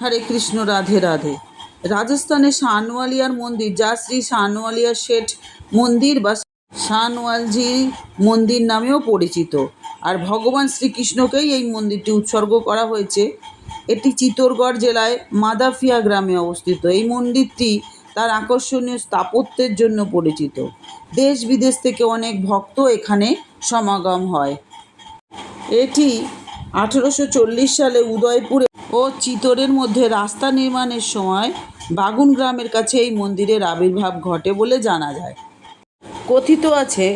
হরে কৃষ্ণ, রাধে রাধে। রাজস্থানে শানওয়ালিয়ার মন্দির, যা শ্রী শানওয়ালিয়া শেঠ মন্দির বা শানওয়ালজি মন্দির নামেও পরিচিত। আর ভগবান শ্রীকৃষ্ণকেই এই মন্দিরটি উৎসর্গ করা হয়েছে। এটি চিত্তরগড় জেলায় মাদাফিয়া গ্রামে অবস্থিত। এই মন্দিরটি তার আকর্ষণীয় স্থাপত্যের জন্য পরিচিত। দেশ বিদেশ থেকে অনেক ভক্ত এখানে সমাগম হয়। এটি আঠেরোশো চল্লিশ সালে উদয়পুরে ও চিতোরের মধ্যে রাস্তা নির্মাণের সময় বাগুন গ্রামের কাছে এই মন্দিরের আবির্ভাব ঘটে বলে জানা যায়। কথিত আছে,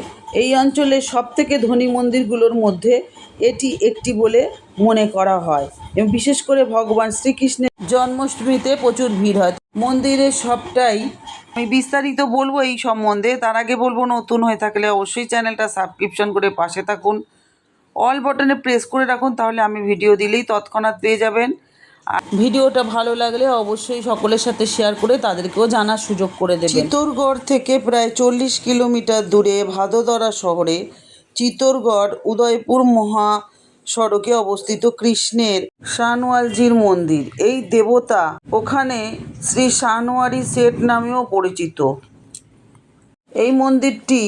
এই অঞ্চলের সবথেকে ধনী মন্দিরগুলোর মধ্যে এটি একটি বলে মনে করা হয় এবং বিশেষ করে ভগবান শ্রীকৃষ্ণের জন্মাষ্টমীতে প্রচুর ভিড় হয়। মন্দিরের সবটাই আমি বিস্তারিত বলব এই সম্বন্ধে। তার আগে বলব, নতুন হয়ে থাকলে অবশ্যই চ্যানেলটা সাবস্ক্রিপশন করে পাশে থাকুন। অল বটনে প্রেস করে রাখুন তাহলে আমি ভিডিও দিলেই তৎক্ষণাৎ পেয়ে যাবেন। আর ভিডিওটা ভালো লাগলে অবশ্যই সকলের সাথে শেয়ার করে তাদেরকেও জানার সুযোগ করে দেবেন। চিত্তরগড় থেকে প্রায় চল্লিশ কিলোমিটার দূরে ভাদোদরা শহরে চিত্তরগড় উদয়পুর মহা সড়কে অবস্থিত কৃষ্ণের শানওয়ালজির মন্দির। এই দেবতা ওখানে শ্রী শানওয়ারি শেঠ নামেও পরিচিত। এই মন্দিরটি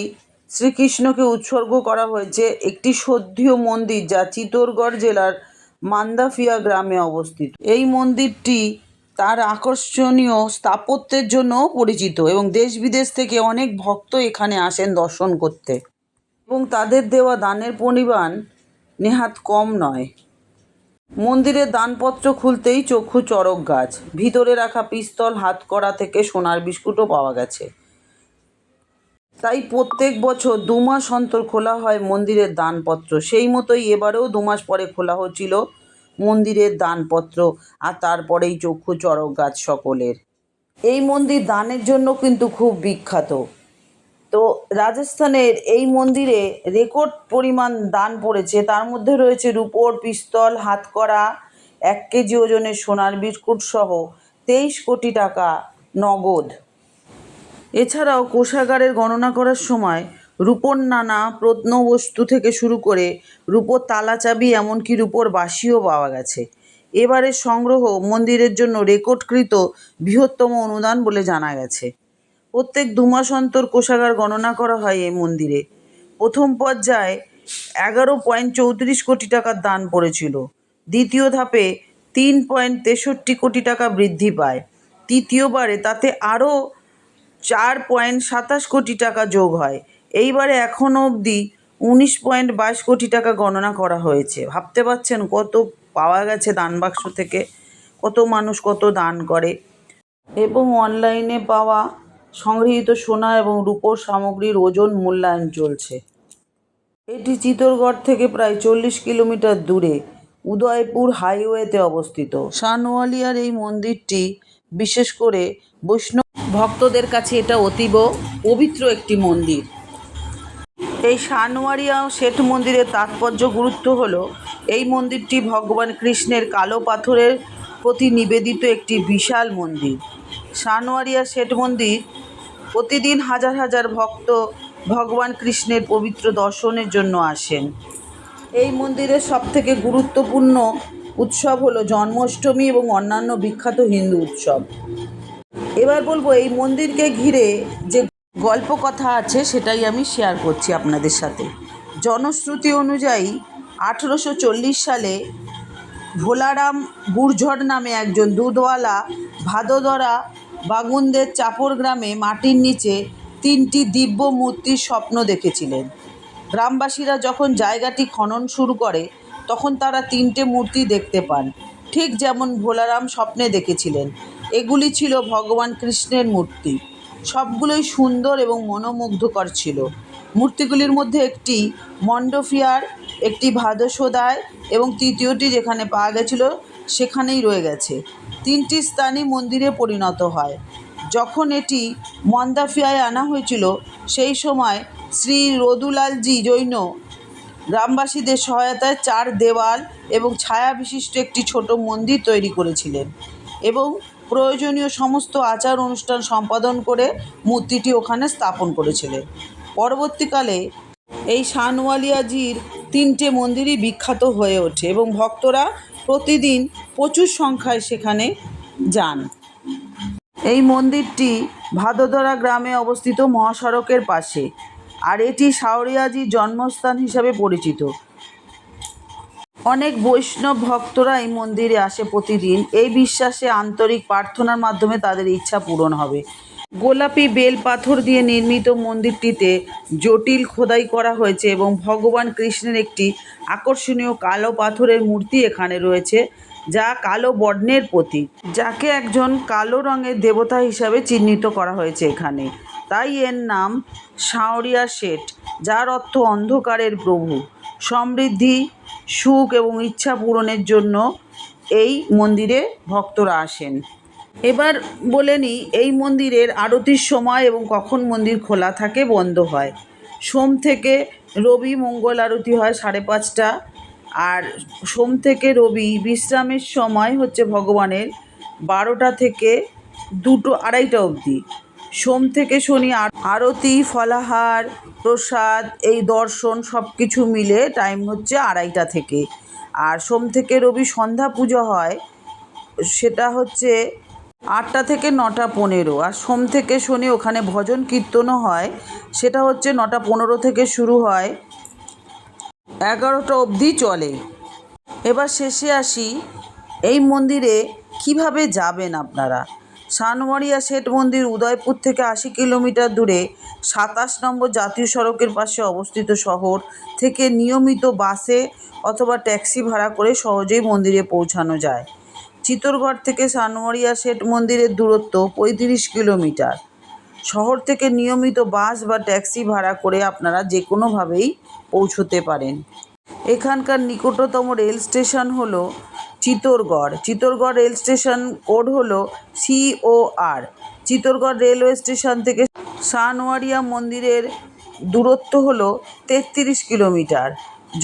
শ্রীকৃষ্ণকে উৎসর্গ করা হয়েছে একটি সদ্ধীয় মন্দির যা চিতোরগড় জেলার মান্দাফিয়া গ্রামে অবস্থিত। এই মন্দিরটি তার আকর্ষণীয় স্থাপত্যের জন্যও পরিচিত এবং দেশ বিদেশ থেকে অনেক ভক্ত এখানে আসেন দর্শন করতে। এবং তাদের দেওয়া দানের পরিমাণ নেহাত কম নয়। মন্দিরের দানপত্র খুলতেই চক্ষু চড়ক গাছ, ভিতরে রাখা পিস্তল হাতকড়া থেকে সোনার বিস্কুটও পাওয়া গেছে। তাই প্রত্যেক বছর দু মাস অন্তর খোলা হয় মন্দিরের দানপত্র। সেই মতোই এবারেও দু মাস পরে খোলা হচ্ছিল মন্দিরের দানপত্র আর তারপরেই চক্ষু চড়ক গাছ সকলের। এই মন্দির দানের জন্য কিন্তু খুব বিখ্যাত। তো রাজস্থানের এই মন্দিরে রেকর্ড পরিমাণ দান পড়েছে। তার মধ্যে রয়েছে রূপোর পিস্তল, হাতকড়া, এক কেজি ওজনের সোনার বিস্কুট সহ তেইশ কোটি টাকা নগদ। এছাড়াও কোষাগারের গণনা করার সময় রূপোর নানা প্রত্নবস্তু থেকে শুরু করে রূপোর তালা চাবি এমনকি রূপোর বাঁশিও পাওয়া গেছে। এবারের সংগ্রহ মন্দিরের জন্য রেকর্ডকৃত বৃহত্তম অনুদান বলে জানা গেছে। প্রত্যেক দু মাস অন্তর কোষাগার গণনা করা হয় এই মন্দিরে। প্রথম পর্যায়ে এগারো পয়েন্ট চৌত্রিশ কোটি টাকার দান পড়েছিল। দ্বিতীয় ধাপে তিন পয়েন্ট তেষট্টি কোটি টাকা বৃদ্ধি পায়। তৃতীয়বারে তাতে আরও চার পয়েন্ট সাতাশ কোটি টাকা যোগ হয়। এইবারে এখনও অবধি উনিশ পয়েন্ট বাইশ কোটি টাকা গণনা করা হয়েছে। ভাবতে পারছেন কত পাওয়া গেছে দান বাক্স থেকে? কত মানুষ কত দান করে? এবং অনলাইনে পাওয়া সংগৃহীত সোনা এবং রূপোর সামগ্রীর ওজন মূল্যায়ন চলছে। এটি চিতোরগড় থেকে প্রায় চল্লিশ কিলোমিটার দূরে উদয়পুর হাইওয়েতে অবস্থিত। শানওয়ালিয়ার এই মন্দিরটি বিশেষ করে বৈষ্ণব ভক্তদের কাছে এটা অতীব পবিত্র একটি মন্দির। এই শানওয়ারিয়া শেঠ মন্দিরের তাৎপর্য গুরুত্ব হলো, এই মন্দিরটি ভগবান কৃষ্ণের কালো পাথরের প্রতি নিবেদিত একটি বিশাল মন্দির। শানওয়ারিয়া শেঠ মন্দির প্রতিদিন হাজার হাজার ভক্ত ভগবান কৃষ্ণের পবিত্র দর্শনের জন্য আসেন। এই মন্দিরের সবথেকে গুরুত্বপূর্ণ উৎসব হলো জন্মাষ্টমী এবং অন্যান্য বিখ্যাত হিন্দু উৎসব। এবার বলব, এই মন্দিরকে ঘিরে যে গল্প কথা আছে, সেটাই আমি শেয়ার করছি আপনাদের সাথে। জনশ্রুতি অনুযায়ী আঠেরোশো চল্লিশ সালে ভোলারাম গুর্জর নামে একজন দুধওয়ালা ভাদোদরা বাগুনদের চাপর গ্রামে মাটির নিচে তিনটি দিব্য মূর্তির স্বপ্ন দেখেছিলেন। গ্রামবাসীরা যখন জায়গাটি খনন শুরু করে, তখন তারা তিনটে মূর্তি দেখতে পান। ঠিক যেমন ভোলারাম স্বপ্নে দেখেছিলেন এগুলি ছিল ভগবান কৃষ্ণের মূর্তি। সবগুলোই সুন্দর এবং মনোমুগ্ধকর ছিল। মূর্তিগুলির মধ্যে একটি মণ্ডফিয়ার, একটি ভাদসোদায় এবং তৃতীয়টি যেখানে পাওয়া গেছিল সেখানেই রয়ে গেছে। তিনটি স্থানই মন্দিরে পরিণত হয়। যখন এটি মন্দাফিয়ায় আনা হয়েছিল, সেই সময় শ্রী রদুলালজি জৈন গ্রামবাসীদের সহায়তায় চার দেওয়াল এবং ছায়া বিশিষ্ট একটি ছোট মন্দির তৈরি করেছিলেন এবং প্রয়োজনীয় সমস্ত আচার অনুষ্ঠান সম্পাদন করে মূর্তিটি ওখানে স্থাপন করেছিলেন। পরবর্তীকালে এই শানওয়ালিয়াজির তিনটে মন্দিরই বিখ্যাত হয়ে ওঠে এবং ভক্তরা প্রতিদিন প্রচুর সংখ্যায় সেখানে যান। এই মন্দিরটি ভাদোদরা গ্রামে অবস্থিত মহাসড়কের পাশে, আর এটি শাওরিয়াজির জন্মস্থান হিসাবে পরিচিত। অনেক বৈষ্ণব ভক্তরা এই মন্দিরে আসে প্রতিদিন। এই বিশ্বাসে আন্তরিক প্রার্থনার মাধ্যমে তাদের ইচ্ছা পূরণ হবে। গোলাপি বেল পাথর দিয়ে নির্মিত মন্দিরটিতে জটিল খোদাই করা হয়েছে এবং ভগবান কৃষ্ণের একটি আকর্ষণীয় কালো পাথরের মূর্তি এখানে রয়েছে, যা কালো বর্ণের প্রতীক, যাকে একজন কালো রঙের দেবতা হিসাবে চিহ্নিত করা হয়েছে এখানে। তাই এর নাম সাঁওরিয়া শেঠ, যার অর্থ অন্ধকারের প্রভু। সমৃদ্ধি, সুখ এবং ইচ্ছা পূরণের জন্য এই মন্দিরে ভক্তরা আসেন। এবার বলে নিই, এই মন্দিরের আরতির সময় এবং কখন মন্দির খোলা থাকে বন্ধ হয়। সোম থেকে রবি মঙ্গল আরতি হয় সাড়ে পাঁচটা আর সোম থেকে রবি বিশ্রামের সময় হচ্ছে ভগবানের বারোটা থেকে দুটো আড়াইটা অবধি। সোম থেকে শনি আর- আরতি, ফলাহার, প্রসাদ, এই দর্শন সব কিছু মিলে টাইম হচ্ছে আড়াইটা থেকে। আর সোম থেকে রবি সন্ধ্যা পুজো হয়, সেটা হচ্ছে আটটা থেকে নটা পনেরো। আর সোম থেকে শনি ওখানে ভজন কীর্তনও হয়, সেটা হচ্ছে নটা পনেরো থেকে শুরু হয়, এগারোটা অবধি চলে। এবার শেষে আসি, এই মন্দিরে কীভাবে যাবেন আপনারা? সানমারিয়া শেঠ মন্দির উদয়পুর থেকে আশি কিলোমিটার দূরে সাতাশ নম্বর জাতীয় সড়কের পাশে অবস্থিত শহর থেকে নিয়মিত বাসে অথবা ট্যাক্সি ভাড়া করে সহজেই মন্দিরে পৌঁছানো যায়। চিতরগড় থেকে সানমারিয়া শেঠ মন্দিরের দূরত্ব পঁয়ত্রিশ কিলোমিটার। শহর থেকে নিয়মিত বাস বা ট্যাক্সি ভাড়া করে আপনারা যে কোনোভাবেই পৌঁছতে পারেন। এখানকার নিকটতম রেল স্টেশন হলো Chittorgarh. Chittorgarh rail station code হলো সিওআর চিতোরগড় রেলওয়ে স্টেশন থেকে সানওয়ারিয়া মন্দিরের দূরত্ব হলো তেত্রিশ কিলোমিটার।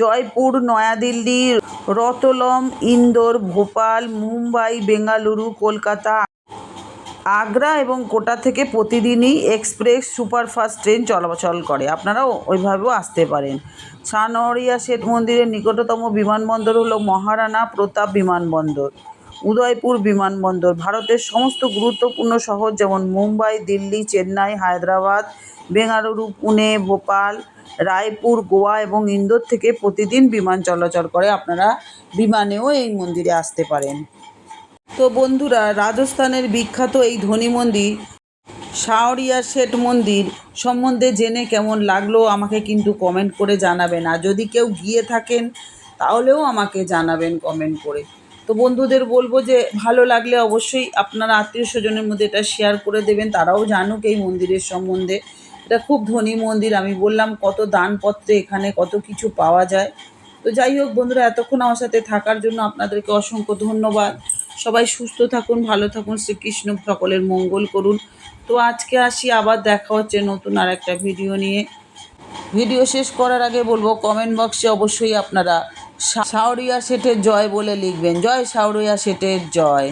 জয়পুর, নয়াদিল্লি, রতলম, ইন্দোর, ভোপাল, মুম্বাই, বেঙ্গালুরু, কলকাতা। আগ্রা এবং কোটা থেকে প্রতিদিনই এক্সপ্রেস সুপারফাস্ট ট্রেন চলাচল করে। আপনারাও ওইভাবেও আসতে পারেন। সানহরিয়া শেঠ মন্দিরের নিকটতম বিমানবন্দর হলো মহারানা প্রতাপ বিমানবন্দর, উদয়পুর বিমানবন্দর। ভারতের সমস্ত গুরুত্বপূর্ণ শহর যেমন মুম্বাই, দিল্লি, চেন্নাই, হায়দ্রাবাদ, বেঙ্গালুরু, পুনে, ভোপাল, রায়পুর, গোয়া এবং ইন্দোর থেকে প্রতিদিন বিমান চলাচল করে। আপনারা বিমানেও এই মন্দিরে আসতে পারেন। তো বন্ধুরা, রাজস্থানের বিখ্যাত এই ধনী মন্দির, শাওরিয়া শেঠ মন্দির সম্বন্ধে জেনে কেমন লাগল আমাকে কিন্তু কমেন্ট করে জানাবেন। আর যদি কেউ গিয়ে থাকেন, তাহলেও আমাকে জানাবেন কমেন্ট করে। তো বন্ধুদের বলব যে, ভালো লাগলে অবশ্যই আপনার আত্মীয় স্বজনের মধ্যে এটা শেয়ার করে দেবেন, তারাও জানুক এই মন্দিরের সম্বন্ধে। এটা খুব ধনী মন্দির, আমি বললাম কত দানপত্রে এখানে কত কিছু পাওয়া যায়। তো যাই হোক বন্ধুরা, এতক্ষণ আমার সাথে থাকার জন্য আপনাদেরকে অসংখ্য ধন্যবাদ। সবাই সুস্থ থাকুন, ভালো থাকুন, শ্রীকৃষ্ণ সকলের মঙ্গল করুন। তো আজকে আসি, আবার দেখা হচ্ছে নতুন আর একটা ভিডিও নিয়ে। ভিডিও শেষ করার আগে বলব কমেন্ট বক্সে অবশ্যই আপনারা শাওরিয়া শেঠের জয় বলে লিখবেন। জয় শাওরিয়া শেঠের জয়।